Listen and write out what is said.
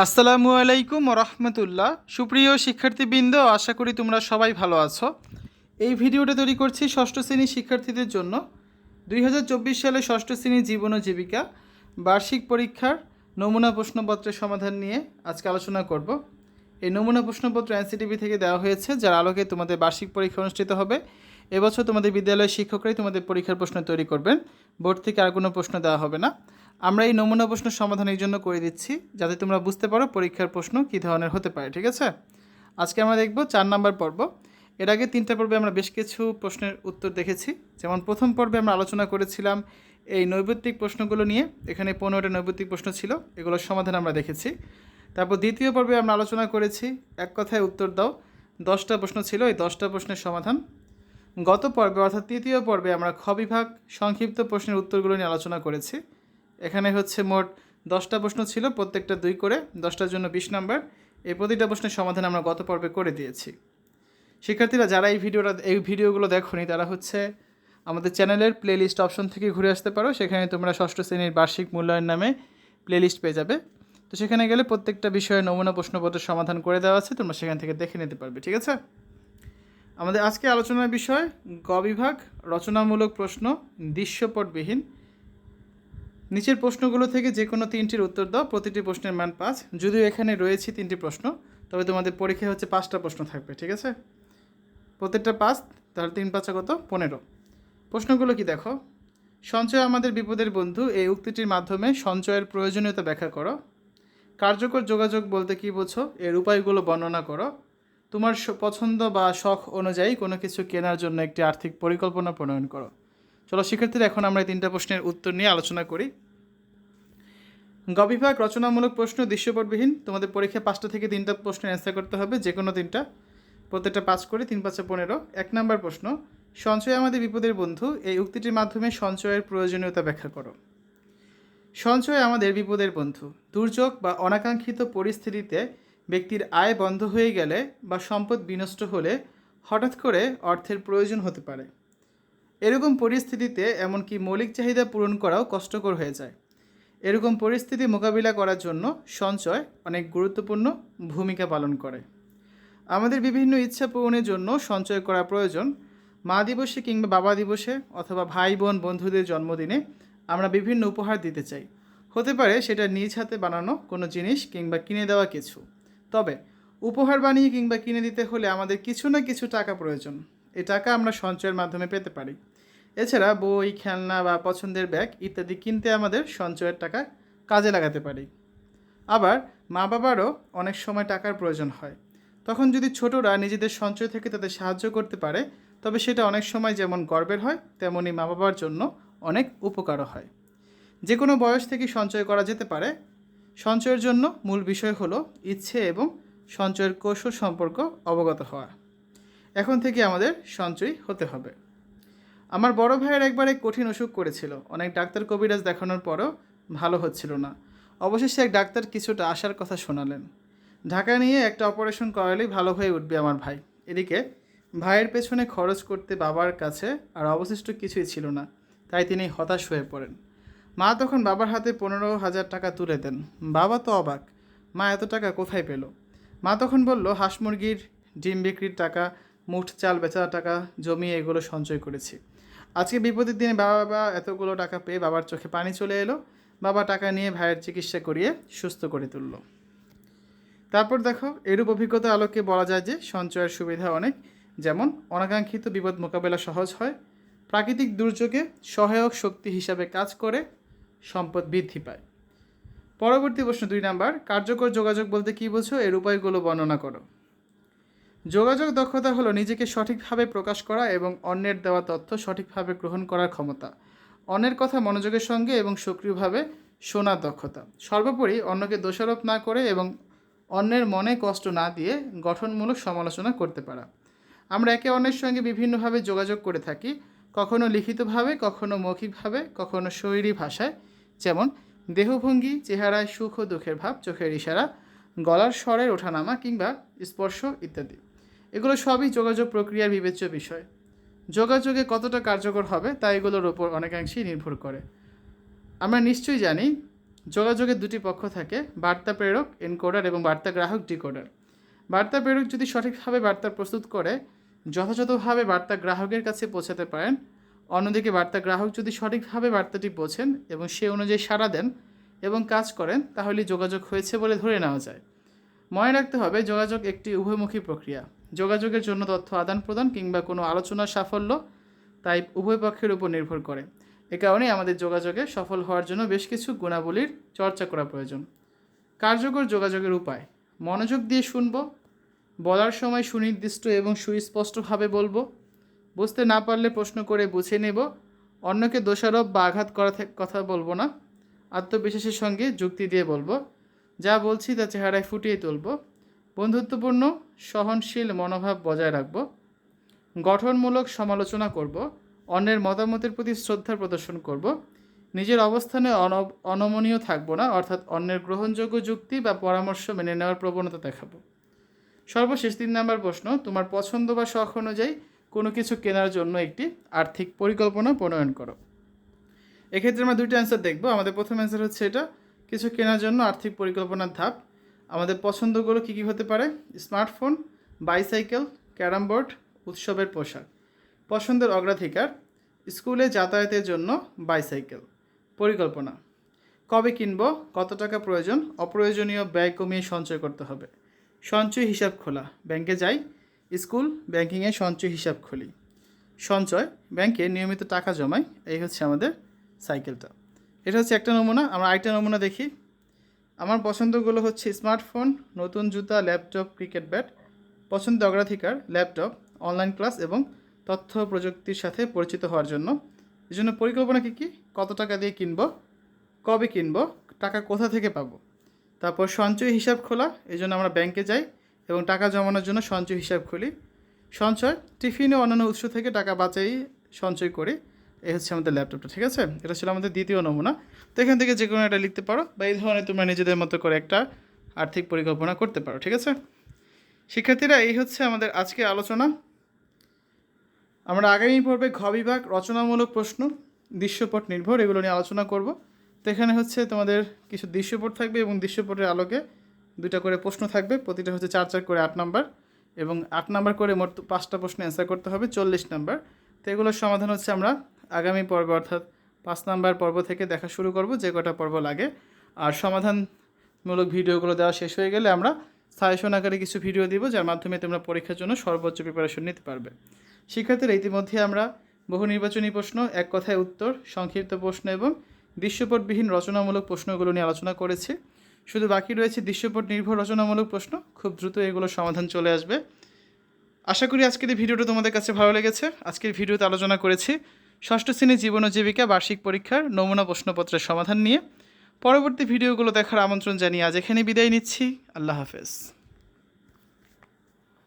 আসসালামু আলাইকুম রহমতুল্লাহ। সুপ্রিয় শিক্ষার্থীবৃন্দ, আশা করি তোমরা সবাই ভালো আছো। এই ভিডিওটা তৈরি করছি ষষ্ঠ শ্রেণির শিক্ষার্থীদের জন্য। দুই হাজার চব্বিশ সালে ষষ্ঠ শ্রেণির জীবন ও জীবিকা, বার্ষিক পরীক্ষার নমুনা প্রশ্নপত্রের সমাধান নিয়ে আজকে আলোচনা করব। এই নমুনা প্রশ্নপত্র এনসিটিভি থেকে দেওয়া হয়েছে, যার আলোকে তোমাদের বার্ষিক পরীক্ষা অনুষ্ঠিত হবে। এবছর তোমাদের বিদ্যালয়ের শিক্ষকরাই তোমাদের পরীক্ষার প্রশ্ন তৈরি করবেন। বোর্ড থেকে আর কোনো প্রশ্ন দেওয়া হবে না। আমরা এই নমুনা প্রশ্ন সমাধান এই জন্য করে দিচ্ছি, যাতে তোমরা বুঝতে পারো পরীক্ষার প্রশ্ন কী ধরনের হতে পারে, ঠিক আছে? আজকে আমরা দেখব চার নাম্বার পর্ব। এর আগে তিনটা পর্বে আমরা বেশ কিছু প্রশ্নের উত্তর দেখেছি। যেমন প্রথম পর্বে আমরা আলোচনা করেছিলাম এই নৈবত্তিক প্রশ্নগুলো নিয়ে, এখানে পনেরোটা নৈবত্তিক প্রশ্ন ছিল, এগুলোর সমাধান আমরা দেখেছি। তারপর দ্বিতীয় পর্বে আমরা আলোচনা করেছি, এক কথায় উত্তর দাও, দশটা প্রশ্ন ছিল, এই দশটা প্রশ্নের সমাধান। গত পর্বে অর্থাৎ তৃতীয় পর্বে আমরা খ বিভাগ সংক্ষিপ্ত প্রশ্নের উত্তরগুলো নিয়ে আলোচনা করেছি। এখানে হচ্ছে মোট দশটা প্রশ্ন ছিল, প্রত্যেকটা দুই করে, দশটার জন্য বিশ নাম্বার। এই প্রতিটা প্রশ্নের সমাধান আমরা গত পর্বে করে দিয়েছি। শিক্ষার্থীরা, যারা এই ভিডিওটা, এই ভিডিওগুলো দেখোনি, তারা হচ্ছে আমাদের চ্যানেলের প্লেলিস্ট অপশন থেকে ঘুরে আসতে পারো। সেখানে তোমরা ষষ্ঠ শ্রেণির বার্ষিক মূল্যায়ন নামে প্লেলিস্ট পেয়ে যাবে। তো সেখানে গেলে প্রত্যেকটা বিষয়ে নমুনা প্রশ্নপত্রের সমাধান করে দেওয়া আছে, তোমরা সেখান থেকে দেখে নিতে পারবে, ঠিক আছে? আমাদের আজকে আলোচনার বিষয়, গ বিভাগ, রচনামূলক প্রশ্ন, দৃশ্যপটবিহীন। নিচের প্রশ্নগুলো থেকে যে কোনো তিনটির উত্তর দাও, প্রতিটি প্রশ্নের মান পাঁচ। যদিও এখানে রয়েছে তিনটি প্রশ্ন, তবে তোমাদের পরীক্ষায় হচ্ছে পাঁচটা প্রশ্ন থাকবে, ঠিক আছে? প্রত্যেকটা পাঁচ, তাহলে তিন পাঁচা কত? পনেরো। প্রশ্নগুলো কি দেখো? সঞ্চয় আমাদের বিপদের বন্ধু, এই উক্তিটির মাধ্যমে সঞ্চয়ের প্রয়োজনীয়তা ব্যাখ্যা করো। কার্যকর যোগাযোগ বলতে কী বোঝো? এর উপায়গুলো বর্ণনা করো। তোমার পছন্দ বা শখ অনুযায়ী কোনো কিছু কেনার জন্য একটি আর্থিক পরিকল্পনা প্রণয়ন করো। চলো, শিক্ষার্থীরা, এখন আমরা তিনটা প্রশ্নের উত্তর নিয়ে আলোচনা করি। গবিভাগ রচনামূলক প্রশ্ন দৃশ্যপটবিহীন। তোমাদের পরীক্ষায় পাঁচটা থেকে তিনটা প্রশ্নের অ্যান্সার করতে হবে যে কোনো তিনটা। প্রত্যেকটা পাঁচ করে তিন পাঁচে পনেরো। এক নম্বর প্রশ্ন, সঞ্চয় আমাদের বিপদের বন্ধু, এই উক্তিটির মাধ্যমে সঞ্চয়ের প্রয়োজনীয়তা ব্যাখ্যা করো। সঞ্চয় আমাদের বিপদের বন্ধু, দুর্যোগ বা অনাকাঙ্ক্ষিত পরিস্থিতিতে ব্যক্তির আয় বন্ধ হয়ে গেলে বা সম্পদ বিনষ্ট হলে হঠাৎ করে অর্থের প্রয়োজন হতে পারে। এরকম পরিস্থিতিতে এমনকি মৌলিক চাহিদা পূরণ করাও কষ্টকর হয়ে যায়। এরকম পরিস্থিতি মোকাবিলা করার জন্য সঞ্চয় অনেক গুরুত্বপূর্ণ ভূমিকা পালন করে। আমাদের বিভিন্ন ইচ্ছা পূরণের জন্য সঞ্চয় করা প্রয়োজন। মা দিবসে কিংবা বাবা দিবসে অথবা ভাই, বোন, বন্ধুদের জন্মদিনে আমরা বিভিন্ন উপহার দিতে চাই। হতে পারে সেটা নিজ হাতে বানানো কোনো জিনিস কিংবা কিনে দেওয়া কিছু। তবে উপহার বানিয়ে কিংবা কিনে দিতে হলে আমাদের কিছু না কিছু টাকা প্রয়োজন। এই টাকা আমরা সঞ্চয়ের মাধ্যমে পেতে পারি। এছাড়া বই, খেলনা বা পছন্দের ব্যাগ ইত্যাদি কিনতে আমাদের সঞ্চয়ের টাকা কাজে লাগাতে পারি। আবার মা বাবারও অনেক সময় টাকার প্রয়োজন হয়। তখন যদি ছোটরা নিজেদের সঞ্চয় থেকে তাদের সাহায্য করতে পারে, তবে সেটা অনেক সময় যেমন গর্বের হয় তেমনই মা বাবার জন্য অনেক উপকারও হয়। যে কোনো বয়স থেকে সঞ্চয় করা যেতে পারে। সঞ্চয়ের জন্য মূল বিষয় হলো ইচ্ছে এবং সঞ্চয়ের কৌশল সম্পর্ক অবগত হওয়া। এখন থেকে আমাদের সঞ্চয় হতে হবে। আমার বড় ভাইয়ের একবার এক কঠিন অসুখ করেছিল। অনেক ডাক্তার কবিরাজ দেখানোর পরও ভালো হচ্ছিল না। অবশেষে এক ডাক্তার কিছুটা আশার কথা শোনালেন। ঢাকা নিয়ে একটা অপারেশন করালেই ভালো হয়ে উঠবে আমার ভাই। এদিকে, ভাইয়ের পেছনে খরচ করতে বাবার কাছে আর অবশিষ্ট কিছুই ছিল না, তাই তিনি হতাশ হয়ে পড়েন। মা তখন বাবার হাতে পনেরো হাজার টাকা তুলে দেন। বাবা তো অবাক, মা এত টাকা কোথায় পেল? মা তখন বলল, হাঁস মুরগির ডিম বিক্রির টাকা, মুঠ চাল বেচার টাকা জমিয়ে এগুলো সঞ্চয় করেছি। আজকে বিপদের দিনে বাবা এতগুলো টাকা পেয়ে বাবার চোখে পানি চলে এলো। বাবা টাকা নিয়ে ভাইয়ের চিকিৎসা করিয়ে সুস্থ করে তুলল। তারপর দেখো, এরূপ অভিজ্ঞতা আলোকে বলা যায় যে সঞ্চয়ের সুবিধা অনেক। যেমন, অনাকাঙ্ক্ষিত বিপদ মোকাবেলা সহজ হয়। প্রাকৃতিক দুর্যোগে সহায়ক শক্তি হিসাবে কাজ করে, সম্পদ বৃদ্ধি পায়। পরবর্তী প্রশ্ন দুই নাম্বার, কার্যকর যোগাযোগ বলতে কী বোঝো? এর উপায়গুলো বর্ণনা করো। যোগাযোগ দক্ষতা হলো নিজেকে সঠিকভাবে প্রকাশ করা এবং অন্যের দেওয়া তথ্য সঠিকভাবে গ্রহণ করার ক্ষমতা। অন্যের কথা মনোযোগের সঙ্গে এবং সক্রিয়ভাবে শোনার দক্ষতা। সর্বোপরি অন্যকে দোষারোপ না করে এবং অন্যের মনে কষ্ট না দিয়ে গঠনমূলক সমালোচনা করতে পারা। আমরা একে অন্যের সঙ্গে বিভিন্নভাবে যোগাযোগ করে থাকি, কখনো লিখিতভাবে, কখনো মৌখিকভাবে, কখনো শৈলী ভাষায়, যেমন দেহভঙ্গি, চেহারায় সুখ ও দুঃখের ভাব, চোখের ইশারা, গলার স্বরের ওঠানামা কিংবা স্পর্শ ইত্যাদি। এগুলো সবই যোগাযোগ প্রক্রিয়ার বিবেচ্য বিষয়। যোগাযোগে কতটা কার্যকর হবে তা এগুলোর ওপর অনেকাংশেই নির্ভর করে। আমরা নিশ্চয়ই জানি, যোগাযোগের দুটি পক্ষ থাকে, বার্তা প্রেরক, এনকোডার এবং বার্তা গ্রাহক, ডিকোডার। বার্তা প্রেরক যদি সঠিকভাবে বার্তা প্রস্তুত করে, যথাযথভাবে বার্তা গ্রাহকের কাছে পৌঁছাতে পারেন, অন্যদিকে বার্তা গ্রাহক যদি সঠিকভাবে বার্তাটি বোঝেন এবং সে অনুযায়ী সাড়া দেন এবং কাজ করেন, তাহলে যোগাযোগ হয়েছে বলে ধরে নেওয়া যায়। মনে রাখতে হবে, যোগাযোগ একটি উভয়মুখী প্রক্রিয়া। যোগাযোগের জন্য তথ্য আদান প্রদান কিংবা কোনো আলোচনার সাফল্য তাই উভয় পক্ষের উপর নির্ভর করে। এ কারণে আমাদের যোগাযোগে সফল হওয়ার জন্য বেশ কিছু গুণাবলীর চর্চা করা প্রয়োজন। কার্যকর যোগাযোগের উপায়। মনোযোগ দিয়ে শুনব, বলার সময় সুনির্দিষ্ট এবং সুস্পষ্টভাবে বলব, বুঝতে না পারলে প্রশ্ন করে বুঝে নেব, অন্যকে দোষারোপ বা আঘাত করা কথা বলব না, আত্মবিশ্বাসের সঙ্গে যুক্তি দিয়ে বলব, যা বলছি তা চেহারায় ফুটিয়ে তুলব। বন্ধুত্বপূর্ণ সহনশীল মনোভাব বজায় রাখব, গঠনমূলক সমালোচনা করব, অন্যের মতামতের প্রতি শ্রদ্ধা প্রদর্শন করব, নিজের অবস্থানে অন- অনমনীয় থাকব না, অর্থাৎ অন্যের গ্রহণযোগ্য যুক্তি বা পরামর্শ মেনে নেওয়ার প্রবণতা দেখাবো। সর্বশেষ তিন নম্বর প্রশ্ন, তোমার পছন্দ বা শখ অনুযায়ী কোনো কিছু কেনার জন্য একটি আর্থিক পরিকল্পনা প্রণয়ন করো। এক্ষেত্রে আমরা দুইটা অ্যান্সার দেখব। আমাদের প্রথম অ্যান্সার হচ্ছে এটা, কিছু কেনার জন্য আর্থিক পরিকল্পনার ধাপ। আমাদের পছন্দগুলো কী কী হতে পারে? স্মার্টফোন, বাইসাইকেল, ক্যারাম বোর্ড, উৎসবের পোশাক। পছন্দের অগ্রাধিকার, স্কুলে যাতায়াতের জন্য বাইসাইকেল। পরিকল্পনা, কবে কিনব, কত টাকা প্রয়োজন, অপ্রয়োজনীয় ব্যয় কমিয়ে সঞ্চয় করতে হবে। সঞ্চয় হিসাব খোলা, ব্যাংকে যাই, স্কুল, ব্যাংকিংয়ে সঞ্চয় হিসাব খুলি। সঞ্চয়, ব্যাংকে নিয়মিত টাকা জমাই, এই হচ্ছে আমাদের সাইকেলটা। এটা হচ্ছে একটা নমুনা, আমরা আরেকটা নমুনা দেখি। আমার পছন্দগুলো হচ্ছে স্মার্টফোন, নতুন জুতা, ল্যাপটপ, ক্রিকেট ব্যাট, পছন্দ অগ্রাধিকার, ল্যাপটপ, অনলাইন ক্লাস এবং তথ্য প্রযুক্তির সাথে পরিচিত হওয়ার জন্য। এই জন্য পরিকল্পনা কী কী? কত টাকা দিয়ে কিনব? কবে কিনব? টাকা কোথা থেকে পাবো? তারপর সঞ্চয় হিসাব খোলা এই জন্য আমরা ব্যাংকে যাই এবং টাকা জমানোর জন্য সঞ্চয় হিসাব খুলি। সঞ্চয় টিফিন ও অন্যান্য উৎস থেকে টাকা বাঁচাই, সঞ্চয় করি। এই হচ্ছে আমাদের ল্যাপটপটা ঠিক আছে? এটা ছিল আমাদের দ্বিতীয় নমুনা। তো এখান থেকে যে কোনো একটা লিখতে পারো বা এই ধরনের তোমরা নিজেদের মতো করে একটা আর্থিক পরিকল্পনা করতে পারো, ঠিক আছে? শিক্ষার্থীরা, এই হচ্ছে আমাদের আজকের আলোচনা। আমরা আগামী পর্বে ঘ বিভাগ রচনামূলক প্রশ্ন, দৃশ্যপট নির্ভর, এগুলো নিয়ে আলোচনা করব। তো এখানে হচ্ছে তোমাদের কিছু দৃশ্যপট থাকবে এবং দৃশ্যপটের আলোকে দুইটা করে প্রশ্ন থাকবে। প্রতিটা হচ্ছে চার চার করে আট নাম্বার এবং আট নাম্বার করে মোট পাঁচটা প্রশ্ন অ্যান্সার করতে হবে, চল্লিশ নাম্বার। তো এগুলোর সমাধান হচ্ছে আমরা আগামী পর্ব অর্থাৎ পাঁচ নাম্বার পর্ব থেকে দেখা শুরু করব, যে কটা পর্ব লাগে। আর সমাধানমূলক ভিডিওগুলো দেওয়া শেষ হয়ে গেলে আমরা সাজেশন আকারে কিছু ভিডিও দিব, যার মাধ্যমে তোমরা পরীক্ষার জন্য সর্বোচ্চ প্রিপারেশন নিতে পারবে। শিক্ষার্থীরা, ইতিমধ্যে আমরা বহু নির্বাচনী প্রশ্ন, এক কথায় উত্তর, সংক্ষিপ্ত প্রশ্ন এবং দৃশ্যপটবিহীন রচনামূলক প্রশ্নগুলো নিয়ে আলোচনা করেছি। শুধু বাকি রয়েছে দৃশ্যপট নির্ভর রচনামূলক প্রশ্ন, খুব দ্রুত এগুলোর সমাধান চলে আসবে। আশা করি আজকের এই ভিডিওটা তোমাদের কাছে ভালো লেগেছে। আজকের ভিডিওতে আলোচনা করেছি ষষ্ঠ শ্রেণির জীবন জীবিকা বার্ষিক পরীক্ষার নমুনা প্রশ্নপত্রের সমাধান নিয়ে পরবর্তী ভিডিওগুলো দেখার আমন্ত্রণ জানিয়ে আজ এখানে বিদায় নিচ্ছি। আল্লাহ হাফেজ।